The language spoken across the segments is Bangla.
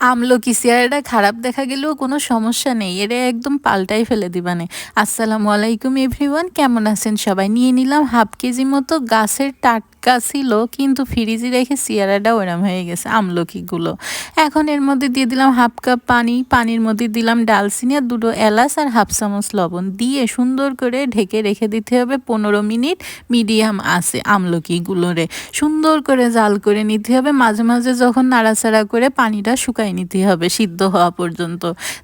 আমলকি চেয়ারটা খারাপ দেখা গেলেও কোনো সমস্যা নেই। এরা একদম পাল্টাই ফেলে দিবানে। আসসালামু আলাইকুম এভরিওয়ান, কেমন আছেন সবাই? নিয়ে নিলাম হাফ কেজি মতো গাছের টাটকা ছিল, কিন্তু ফ্রিজে রেখে চেয়ারাটা ওরম হয়ে গেছে, আমলকিগুলো। এখন এর মধ্যে দিয়ে দিলাম হাফ কাপ পানি, পানির মধ্যে দিলাম ডালচিনি আর দুটো এলাচ আর হাফ চামচ লবণ। দিয়ে সুন্দর করে ঢেকে রেখে দিতে হবে পনেরো মিনিট মিডিয়াম আছে আমলকিগুলোরে। সুন্দর করে জাল করে নিতে হবে, মাঝে মাঝে যখন নাড়াচাড়া করে পানিটা শুকাই শুকাই নিতে হবে সিদ্ধ হওয়া পর্যন্ত।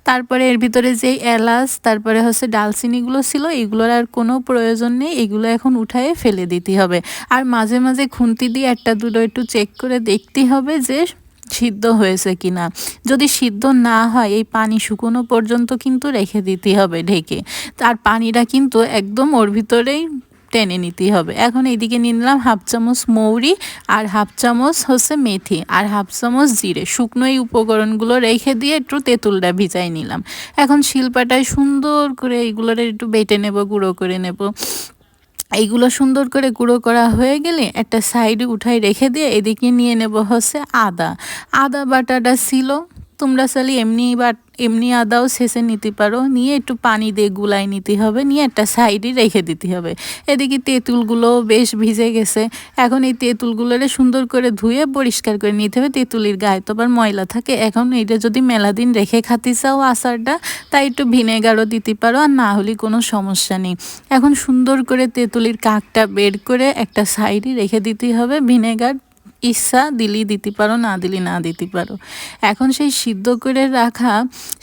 তারপরে এর ভিতরে যেই এলাচ, তারপরে হচ্ছে ডালচিনিগুলো ছিল, এগুলোর আর কোনো প্রয়োজন নেই, এগুলো এখন উঠায়ে ফেলে দিতে হবে। আর মাঝে মাঝে খুন্তি দিয়ে একটা দুটো একটু চেক করে দেখতে হবে যে সিদ্ধ হয়েছে কিনা। যদি সিদ্ধ না হয়, এই পানি শুকনো পর্যন্ত কিন্তু রেখে দিতে হবে ঢেকে। তার পানিটা কিন্তু একদম ওর ভিতরেই টেনে নিতে হবে। এখন এইদিকে নিয়ে নিলাম হাফ চামচ মৌরি আর হাফ চামচ হচ্ছে মেথি আর হাফ চামচ জিরে। শুকনো এই উপকরণগুলো রেখে দিয়ে একটু তেঁতুলটা ভিজাই নিলাম। এখন শিল্পাটায় সুন্দর করে এইগুলোর একটু বেটে নেব, গুঁড়ো করে নেব। এইগুলো সুন্দর করে গুঁড়ো করা হয়ে গেলে একটা সাইডে উঠাই রেখে দিয়ে এদিকে নিয়ে নেব হচ্ছে আদা। আদা বাটাটা ছিল তোমরা চাইলে এমনি বা এমনি আদাও শেষে নিতে পারো। নিয়ে একটু পানি দিয়ে গুলাই নিতে হবে। নিয়ে একটা সাইডে রেখে দিতে হবে। এদিকে তেঁতুলগুলো বেশ ভিজে গেছে। এখন এই তেঁতুলগুলোরে সুন্দর করে ধুয়ে পরিষ্কার করে নিতে হবে। তেঁতুলির গায়ে তো আবার ময়লা থাকে। এখন এইটা যদি মেলা দিন রেখে খাতে চাও আচারটা, তাই একটু ভিনেগারও দিতে পারো আর না হলে কোনো সমস্যা নেই। এখন সুন্দর করে তেঁতুলির কাকটা বের করে একটা সাইডে রেখে দিতে হবে ভিনেগার। ইচ্ছা দিলি দিতে পারো, না দিলি না দিতে পারো। এখন সেই সিদ্ধ করে রাখা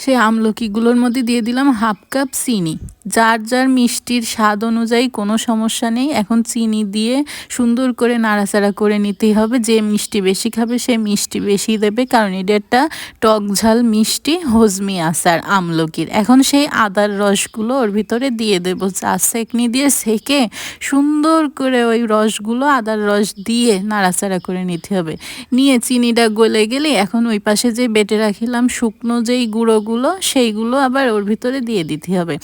সেই আমলকিগুলোর মধ্যে দিয়ে দিলাম হাফ কাপ চিনি। যার যার মিষ্টির স্বাদ অনুযায়ী কোনো সমস্যা নেই, এখন চিনি দিয়ে সুন্দর করে নাড়াচাড়া করে নিতেই হবে। যে মিষ্টি বেশি খাবে, সে মিষ্টি বেশি দেবে, কারণ এটা একটা টক ঝাল মিষ্টি, হজমি আচার, আমলকির। এখন সেই আদার রসগুলো ওর ভিতরে দিয়ে দেবো। চা সেকনি দিয়ে সেকে সুন্দর করে ওই রসগুলো, আদার রস দিয়ে নাড়াচাড়া করে নিতে হবে। নিয়ে চিনিটা গলে গেলে এখন ওই পাশে যে বেটে রাখিলাম, শুকনো যেই গুঁড়োগুলো, সেইগুলো আবার ওর ভিতরে দিয়ে দিতে হবে।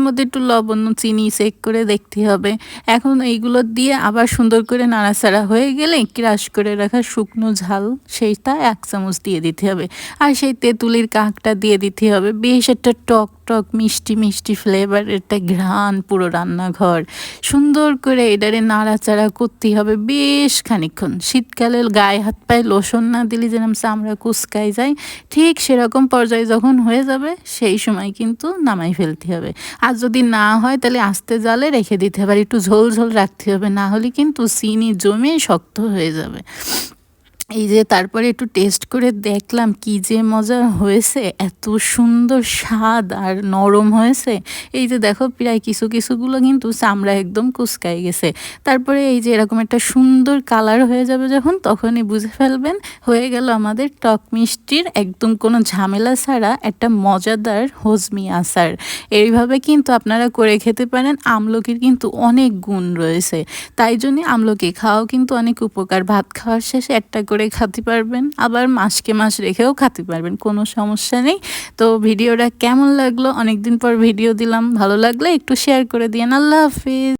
মাঝে মধ্যে একটু লবণ, চিনি চেক করে দেখতে হবে। এখন এইগুলো দিয়ে আবার সুন্দর করে নাড়াচাড়া হয়ে গেলে ক্রাশ করে রাখা শুকনো ঝাল, সেইটা এক চামচ দিয়ে দিতে হবে। আর সেই তেঁতুলির কাকটা দিয়ে দিতে হবে। বেশ একটা টক টক মিষ্টি মিষ্টি ফ্লেভার একটা ঘ্রাণ পুরো রান্নাঘর। সুন্দর করে এটারে নাড়াচাড়া করতে হবে বেশ খানিক্ষণ শীতকালে গায়ে হাত পায়ে লোশন না দিলে যেরকম চামড়া কুচকাই যায়, ঠিক সেরকম পর্যায়ে যখন হয়ে যাবে, সেই সময় কিন্তু নামাই ফেলতে হবে। আর যদি না হয় তাহলে আস্তে জালে রেখে দিতে হবে, আর একটু ঝোল ঝোল রাখতে হবে, না হলে কিন্তু চিনি জমে শক্ত হয়ে যাবে। এই যে তারপরে একটু টেস্ট করে দেখলাম কি যে মজা হয়েছে, এত সুন্দর স্বাদ আর নরম হয়েছে। এই যে দেখো প্রায় কিছু কিছুগুলো কিন্তু চামড়া একদম কুচকাই গেছে। তারপরে এই যে এরকম একটা সুন্দর কালার হয়ে যাবে যখন, তখনই বুঝে ফেলবেন, হয়ে গেল আমাদের টক মিষ্টির একদম কোনো ঝামেলা ছাড়া একটা মজাদার হজমি আচার। এইভাবে কিন্তু আপনারা করে খেতে পারেন, আমলকির কিন্তু অনেক গুণ রয়েছে। তাই জন্যে আমলকি খাওয়াও কিন্তু অনেক উপকার। ভাত খাওয়ার শেষে একটা করে করে খাতে পারবেন, আবার মাসকে মাস রেখেও খাতে পারবেন, কোনো সমস্যা নেই। তো ভিডিওটা কেমন লাগল? অনেকদিন পর ভিডিও দিলাম, ভালো লাগলে একটু শেয়ার করে দিন আল্লাহ হাফিজ।